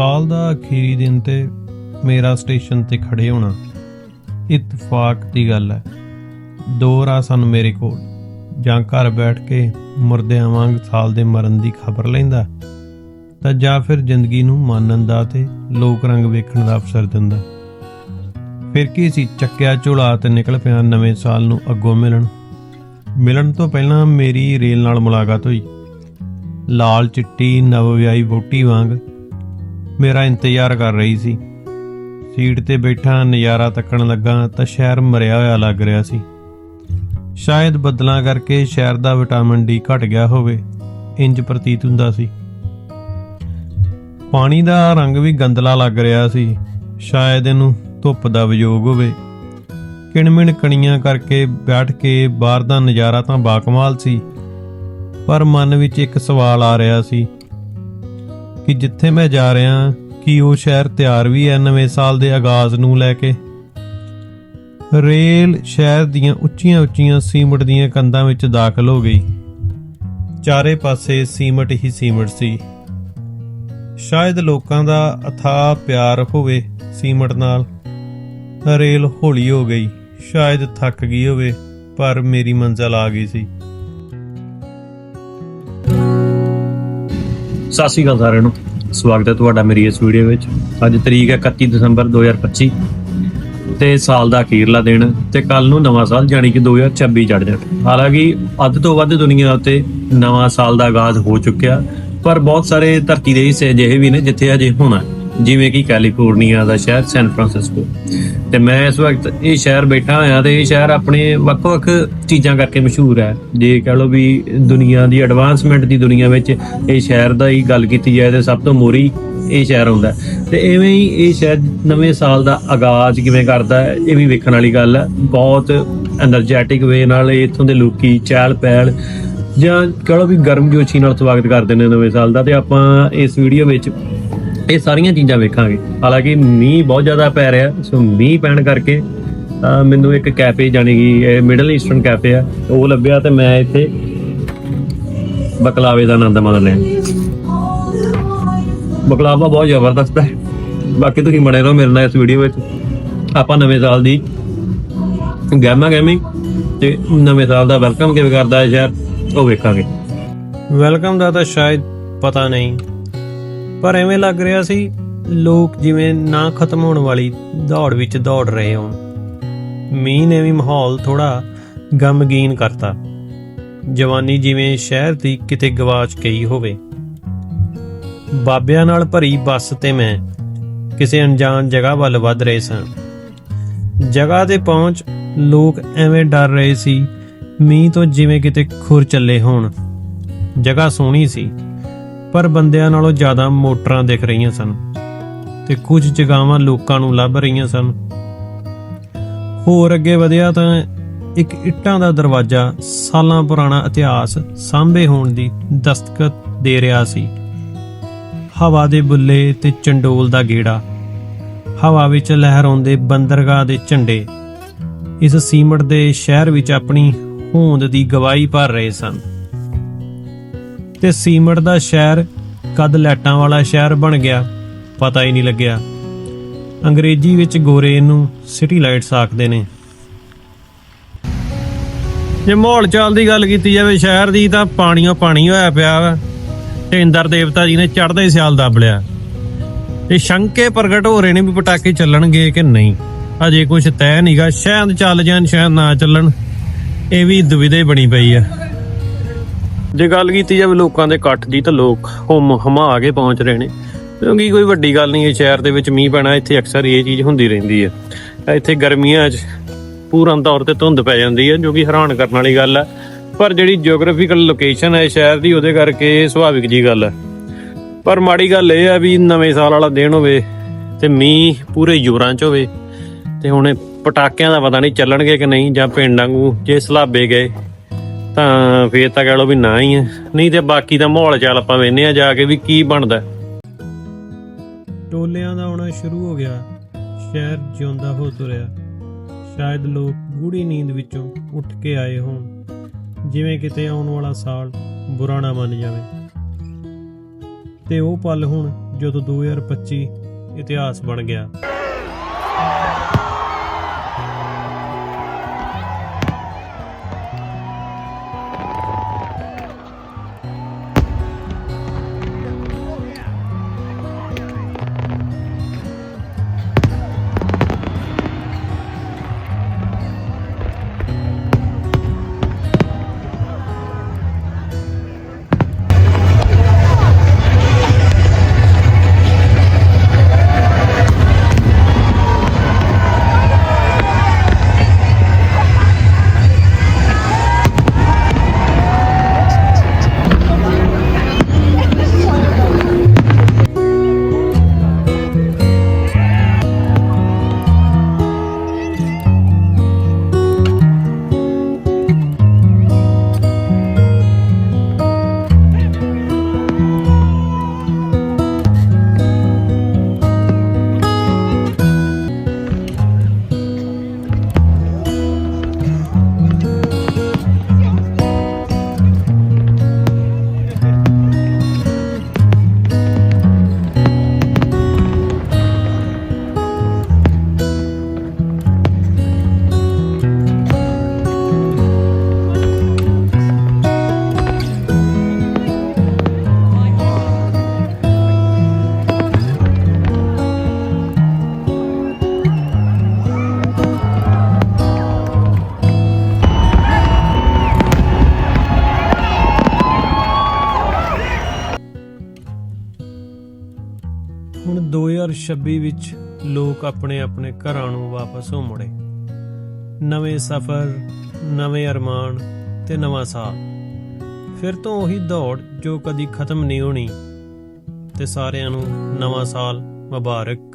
ਸਾਲ ਦਾ ਅਖੀਰੀ ਦਿਨ ਤੇ ਮੇਰਾ ਸਟੇਸ਼ਨ ਤੇ ਖੜੇ ਹੋਣਾ ਇਤਫਾਕ ਦੀ ਗੱਲ ਹੈ। ਦੋ ਰਾਹ ਸਨ ਮੇਰੇ ਕੋਲ। ਜਾਂ ਘਰ ਬੈਠ ਕੇ ਮੁਰਦਿਆਂ ਵਾਂਗ ਸਾਲ ਦੇ ਮਰਨ ਦੀ ਖਬਰ ਲੈਂਦਾ, ਤਾਂ ਜਾਂ ਫਿਰ ਜ਼ਿੰਦਗੀ ਨੂੰ ਮਾਨਣ ਦਾ ਤੇ ਲੋਕ ਰੰਗ ਵੇਖਣ ਦਾ ਅਵਸਰ ਦਿੰਦਾ। ਫਿਰ ਕੀ ਸੀ? ਚੱਕਿਆ ਝੋਲਾ ਤੇ ਨਿਕਲ ਪਿਆ ਨਵੇਂ ਸਾਲ ਨੂੰ ਅੱਗੋਂ ਮਿਲਣ। ਮਿਲਣ ਤੋਂ ਪਹਿਲਾਂ ਮੇਰੀ ਰੇਲ ਨਾਲ ਮੁਲਾਕਾਤ ਹੋਈ। ਲਾਲ ਚਿੱਟੀ ਨਵ ਵਿਆਹੀ ਵੋਟੀ ਵਾਂਗ ਮੇਰਾ ਇੰਤਜ਼ਾਰ ਕਰ ਰਹੀ ਸੀ। ਸੀਟ ਤੇ ਬੈਠਾ ਨਜ਼ਾਰਾ ਤੱਕਣ ਲੱਗਾ ਤਾਂ ਸ਼ਹਿਰ ਮਰਿਆ ਹੋਇਆ ਲੱਗ ਰਿਹਾ ਸੀ। ਸ਼ਾਇਦ ਬੱਦਲਾਂ ਕਰਕੇ ਸ਼ਹਿਰ ਦਾ ਵਿਟਾਮਿਨ ਡੀ ਘਟ ਗਿਆ ਹੋਵੇ, ਇੰਜ ਪ੍ਰਤੀਤ ਹੁੰਦਾ ਸੀ। ਪਾਣੀ ਦਾ ਰੰਗ ਵੀ ਗੰਦਲਾ ਲੱਗ ਰਿਹਾ ਸੀ। ਸ਼ਾਇਦ ਇਹਨੂੰ ਧੁੱਪ ਦਾ ਵਿਯੋਗ ਹੋਵੇ। ਕਿਣਮਿਣ ਕਣੀਆਂ ਕਰਕੇ ਬੈਠ ਕੇ ਬਾਹਰ ਦਾ ਨਜ਼ਾਰਾ ਤਾਂ ਬਾਕਮਾਲ ਸੀ। ਪਰ ਮਨ ਵਿੱਚ ਇੱਕ ਸਵਾਲ ਆ ਰਿਹਾ ਸੀ ਕਿ ਜਿੱਥੇ ਮੈਂ ਜਾ ਰਿਹਾ ਕੀ ਉਹ ਸ਼ਹਿਰ ਤਿਆਰ ਵੀ ਹੈ ਨਵੇਂ ਸਾਲ ਦੇ ਆਗਾਜ਼ ਨੂੰ ਲੈ ਕੇ? ਰੇਲ ਸ਼ਹਿਰ ਦੀਆਂ ਉੱਚੀਆਂ ਉੱਚੀਆਂ ਸੀਮਟ ਦੀਆਂ ਕੰਧਾਂ ਵਿੱਚ ਦਾਖਲ ਹੋ ਗਈ। ਚਾਰੇ ਪਾਸੇ ਸੀਮਟ ਹੀ ਸੀਮਟ ਸੀ। ਸ਼ਾਇਦ ਲੋਕਾਂ ਦਾ ਅਥਾਹ ਪਿਆਰ ਹੋਵੇ ਸੀਮਟ ਨਾਲ। ਰੇਲ ਹੌਲੀ ਹੋ ਗਈ। ਸ਼ਾਇਦ ਥੱਕ ਗਈ ਹੋਵੇ, ਪਰ ਮੇਰੀ ਮੰਜ਼ਲ ਆ ਗਈ ਸੀ। ਸਤਿ ਸ਼੍ਰੀ ਅਕਾਲ ਸਾਰਿਆਂ ਨੂੰ। ਸਵਾਗਤ ਹੈ ਤੁਹਾਡਾ ਮੇਰੀ ਇਸ ਵੀਡੀਓ ਵਿੱਚ। ਅੱਜ ਤਰੀਕ ਹੈ 31 ਦਸੰਬਰ 2025 ਤੇ ਸਾਲ ਦਾ ਅਖੀਰਲਾ ਦਿਨ ਤੇ ਕੱਲ ਨੂੰ ਨਵਾਂ ਸਾਲ ਯਾਨੀ ਕਿ 2026 ਚੜ ਜਾਣਾ। ਹਾਲਾਂਕਿ ਅੱਧ ਤੋਂ ਵੱਧ ਦੁਨੀਆ ਉੱਤੇ ਨਵਾਂ ਸਾਲ ਦਾ ਆਗਾਜ਼ ਹੋ ਚੁੱਕਿਆ, ਪਰ ਬਹੁਤ ਸਾਰੇ ਧਰਤੀ ਦੇ ਹਿੱਸੇ ਅਜਿਹੇ ਵੀ ਨੇ ਜਿੱਥੇ ਅਜੇ ਹੋਣਾ ਜਿਵੇਂ ਕਿ ਕੈਲੀਫੋਰਨੀਆ ਦਾ ਸ਼ਹਿਰ ਸੈਨ ਫਰਾਂਸਿਸਕੋ ਤੇ ਮੈਂ ਇਸ ਵਕਤ ਇਹ ਸ਼ਹਿਰ ਬੈਠਾ ਹੋਇਆ ਤੇ ਇਹ ਸ਼ਹਿਰ ਆਪਣੇ ਵੱਖ-ਵੱਖ ਚੀਜ਼ਾਂ ਕਰਕੇ ਮਸ਼ਹੂਰ ਹੈ। ਜੇ ਕਹ ਲੋ ਵੀ ਦੁਨੀਆ ਦੀ ਐਡਵਾਂਸਮੈਂਟ ਦੀ ਦੁਨੀਆ ਵਿੱਚ ਇਹ ਸ਼ਹਿਰ ਦਾ ਹੀ ਗੱਲ ਕੀਤੀ ਜਾਏ ਤੇ ਸਭ ਤੋਂ ਮੋਰੀ ਇਹ ਸ਼ਹਿਰ ਹੁੰਦਾ ਤੇ ਐਵੇਂ ਹੀ ਇਹ ਸ਼ਹਿਰ ਨਵੇਂ ਸਾਲ ਦਾ ਆਗਾਜ਼ ਕਿਵੇਂ ਕਰਦਾ ਹੈ, ਇਹ ਵੀ ਵੇਖਣ ਵਾਲੀ ਗੱਲ ਹੈ। ਬਹੁਤ ਐਨਰਜੈਟਿਕ ਵੇ ਨਾਲ ਇੱਥੋਂ ਦੇ ਲੋਕੀ ਚਾਲ ਪੈਲ ਜਾਂ ਕਹ ਲੋ ਵੀ ਗਰਮ ਜੋਸ਼ੀ ਨਾਲ ਸਵਾਗਤ ਕਰਦੇ ਨੇ ਨਵੇਂ ਸਾਲ ਦਾ। ਤੇ ਆਪਾਂ ਇਸ ਵੀਡੀਓ ਵਿੱਚ ਇਹ ਸਾਰੀਆਂ ਚੀਜ਼ਾਂ ਵੇਖਾਂਗੇ। ਹਾਲਾਂਕਿ ਮੀਂਹ ਬਹੁਤ ਜ਼ਿਆਦਾ ਪੈ ਰਿਹਾ, ਸੋ ਮੀਂਹ ਪੈਣ ਕਰਕੇ ਤਾਂ ਮੈਨੂੰ ਇੱਕ ਕੈਫੇ ਜਾਣੀ ਕਿ, ਇਹ ਮਿਡਲ ਈਸਟਰਨ ਕੈਫੇ ਆ, ਉਹ ਲੱਭਿਆ ਤੇ ਮੈਂ ਇੱਥੇ ਬਕਲਾਵੇ ਦਾ ਆਨੰਦ ਮਾਣ ਲਿਆ। ਬਕਲਾਵਾ ਬਹੁਤ ਜ਼ਬਰਦਸਤ ਹੈ। ਬਾਕੀ ਤੁਸੀਂ ਬਣੇ ਰਹੋ ਮੇਰੇ ਨਾਲ ਇਸ ਵੀਡੀਓ ਵਿੱਚ। ਆਪਾਂ ਨਵੇਂ ਸਾਲ ਦੀ ਗੈਮਾ ਗੇਮਿੰਗ ਤੇ ਨਵੇਂ ਸਾਲ ਦਾ ਵੈਲਕਮ ਕਿਵੇਂ ਕਰਦਾ ਹੈ ਸ਼ਹਿਰ, ਉਹ ਵੇਖਾਂਗੇ। ਵੈਲਕਮ ਦਾ ਤਾਂ ਸ਼ਾਇਦ ਪਤਾ ਨਹੀਂ। ਪਰ ਐਵੇਂ ਲੱਗ ਰਿਹਾ ਸੀ, ਲੋਕ ਜਿਵੇਂ ਨਾ ਖਤਮ ਹੋਣ ਵਾਲੀ ਦੌੜ ਵਿੱਚ ਦੌੜ ਰਹੇ ਹੋਣ। ਮੀਂਹ ਨੇ ਵੀ ਮਾਹੌਲ ਥੋੜਾ ਗਮਗੀਨ ਕਰਤਾ। ਜਵਾਨੀ ਜਿਵੇਂ ਸ਼ਹਿਰ ਦੀ ਕਿਤੇ ਗਵਾਚ ਗਈ ਹੋਵੇ। ਬਾਬਿਆਂ ਨਾਲ ਭਰੀ ਬੱਸ ਤੇ ਮੈਂ ਕਿਸੇ ਅਣਜਾਣ ਜਗ੍ਹਾ ਵੱਲ ਵੱਧ ਰਹੇ ਸਾਂ। ਜਗ੍ਹਾ ਤੇ ਪਹੁੰਚ ਲੋਕ ਐਵੇਂ ਡਰ ਰਹੇ ਸੀ, ਮੀਂਹ ਤੋਂ ਜਿਵੇਂ ਕਿਤੇ ਖੁਰ ਚੱਲੇ ਹੋਣ। ਜਗ੍ਹਾ ਸੋਹਣੀ ਸੀ। ਪਰ ਬੰਦਿਆਂ ਨਾਲੋਂ ਜ਼ਿਆਦਾ ਮੋਟਰਾਂ ਦਿਖ ਰਹੀਆਂ ਸਨ ਤੇ ਕੁਝ ਜਗਾਵਾਂ ਲੋਕਾਂ ਨੂੰ ਲੱਭ ਰਹੀਆਂ ਸਨ। ਹੋਰ ਅੱਗੇ ਵਧਿਆ ਤਾਂ ਇੱਕ ਇੱਟਾਂ ਦਾ ਦਰਵਾਜ਼ਾ ਸਾਲਾਂ ਪੁਰਾਣਾ ਇਤਿਹਾਸ ਸਾਂਭੇ ਹੋਣ ਦੀ ਦਸਤਖਤ ਦੇ ਰਿਹਾ ਸੀ। ਹਵਾ ਦੇ ਬੁੱਲੇ ਤੇ ਚੰਡੋਲ ਦਾ ਗੇੜਾ, ਹਵਾ ਵਿੱਚ ਲਹਿਰਾਉਂਦੇ ਬੰਦਰਗਾਹ ਦੇ ਝੰਡੇ, ਇਸ ਸੀਮਟ ਦੇ ਸ਼ਹਿਰ ਵਿੱਚ ਆਪਣੀ ਹੋਂਦ ਦੀ ਗਵਾਹੀ ਭਰ ਰਹੇ ਸਨ। ਤੇ ਸੀਮਟ ਦਾ ਸ਼ਹਿਰ ਕਦ ਲੈਟਾਂ ਵਾਲਾ ਸ਼ਹਿਰ ਬਣ ਗਿਆ, ਪਤਾ ਹੀ ਨਹੀਂ ਲੱਗਿਆ। ਅੰਗਰੇਜ਼ੀ ਵਿੱਚ ਗੋਰੇ ਨੂੰ ਸਿਟੀ ਲਾਈਟਸ ਆਖਦੇ ਨੇ। ਜੇ ਮਾਹੌਲ ਚਾਲ ਦੀ ਗੱਲ ਕੀਤੀ ਜਾਵੇ ਸ਼ਹਿਰ ਦੀ, ਤਾਂ ਪਾਣੀਓ ਪਾਣੀ ਹੋਇਆ ਪਿਆ ਵਾ। ਤੇ ਇੰਦਰ ਦੇਵਤਾ ਜੀ ਨੇ ਚੜ੍ਹਦੇ ਸਿਆਲ ਦੱਬ ਲਿਆ। ਤੇ ਸ਼ੰਕੇ ਪ੍ਰਗਟ ਹੋ ਰਹੇ ਨੇ ਵੀ ਪਟਾਕੇ ਚੱਲਣਗੇ ਕਿ ਨਹੀਂ। ਅਜੇ ਕੁਝ ਤੈਅ ਨਹੀਂਗਾ ਸ਼ਾਇਦ ਚੱਲ ਜਾਣ ਸ਼ਾਇਦ ਨਾ ਚੱਲਣ। ਇਹ ਵੀ ਦੁਵਿਧਾ ਬਣੀ ਪਈ ਆ। ਜੇ ਗੱਲ ਕੀਤੀ ਜਾਵੇ ਲੋਕਾਂ ਦੇ ਇਕੱਠ ਦੀ ਤਾਂ ਲੋਕ ਹੁਮ ਹਮਾ ਕੇ ਪਹੁੰਚ ਰਹੇ ਨੇ। ਕਿਉਂਕਿ ਕੋਈ ਵੱਡੀ ਗੱਲ ਨਹੀਂ ਹੈ ਸ਼ਹਿਰ ਦੇ ਵਿੱਚ ਮੀਂਹ ਪੈਣਾ, ਇੱਥੇ ਅਕਸਰ ਇਹ ਚੀਜ਼ ਹੁੰਦੀ ਰਹਿੰਦੀ ਹੈ। ਇੱਥੇ ਗਰਮੀਆਂ 'ਚ ਪੂਰਨ ਤੌਰ ਤੇ ਧੁੰਦ ਪੈ ਜਾਂਦੀ ਹੈ, ਜੋ ਕਿ ਹੈਰਾਨ ਕਰਨ ਵਾਲੀ ਗੱਲ ਹੈ। ਪਰ ਜਿਹੜੀ ਜੀਓਗ੍ਰਾਫੀਕਲ ਲੋਕੇਸ਼ਨ ਹੈ ਸ਼ਹਿਰ ਦੀ, ਉਹਦੇ ਕਰਕੇ ਸੁਭਾਵਿਕ ਜੀ ਗੱਲ ਹੈ। ਪਰ ਮਾੜੀ ਗੱਲ ਇਹ ਹੈ ਵੀ ਨਵੇਂ ਸਾਲ ਵਾਲਾ ਦਿਨ ਹੋਵੇ ਤੇ ਮੀਂਹ ਪੂਰੇ ਜ਼ੋਰਾਂ 'ਚ ਹੋਵੇ ਤੇ ਹੁਣ ਪਟਾਕਿਆਂ ਦਾ ਪਤਾ ਨਹੀਂ ਚੱਲਣਗੇ ਕਿ ਨਹੀਂ ਜਾਂ ਪਿੰਡਾਂ ਨੂੰ ਜੇ ਸਲਾਬੇ ਗਏ ਤਾਂ ਫੇਰ ਤਾਂ ਕਹਿ ਲਓ ਵੀ ਨਾ ਹੀ ਹੈ। ਨਹੀਂ ਤੇ ਬਾਕੀ ਦਾ ਮਾਹੌਲ ਚੱਲ ਆਪਾਂ ਵੇਨੇ ਆ ਜਾ ਕੇ ਵੀ ਕੀ ਬਣਦਾ। ਟੋਲਿਆਂ ਦਾ ਆਉਣਾ ਸ਼ੁਰੂ ਹੋ ਗਿਆ। ਸ਼ਹਿਰ ਜਿਉਂਦਾ ਹੋ ਤੁਰਿਆ। ਸ਼ਾਇਦ ਲੋਕ ਗੂੜੀ ਨੀਂਦ ਵਿੱਚੋਂ ਉੱਠ ਕੇ ਆਏ ਹੋਣ। ਜਿਵੇਂ ਕਿਤੇ ਆਉਣ ਵਾਲਾ ਸਾਲ ਬੁਰਾ ਨਾ ਮੰਨ ਜਾਵੇ। ਤੇ ਉਹ ਪਲ ਹੁਣ ਜਦੋਂ 2025 ਇਤਿਹਾਸ ਬਣ ਗਿਆ। 2026 ਵਿੱਚ ਲੋਕ ਆਪਣੇ ਆਪਣੇ ਘਰਾਂ ਨੂੰ ਵਾਪਸ ਹੋ ਮੁੜੇ। ਨਵੇਂ ਸਫ਼ਰ, ਨਵੇਂ ਅਰਮਾਨ ਤੇ ਨਵਾਂ ਸਾਲ ਫਿਰ ਤੋਂ ਉਹੀ ਦੌੜ ਜੋ ਕਦੀ ਖਤਮ ਨਹੀਂ ਹੋਣੀ ਤੇ ਸਾਰਿਆਂ ਨੂੰ ਨਵਾਂ ਸਾਲ ਮੁਬਾਰਕ।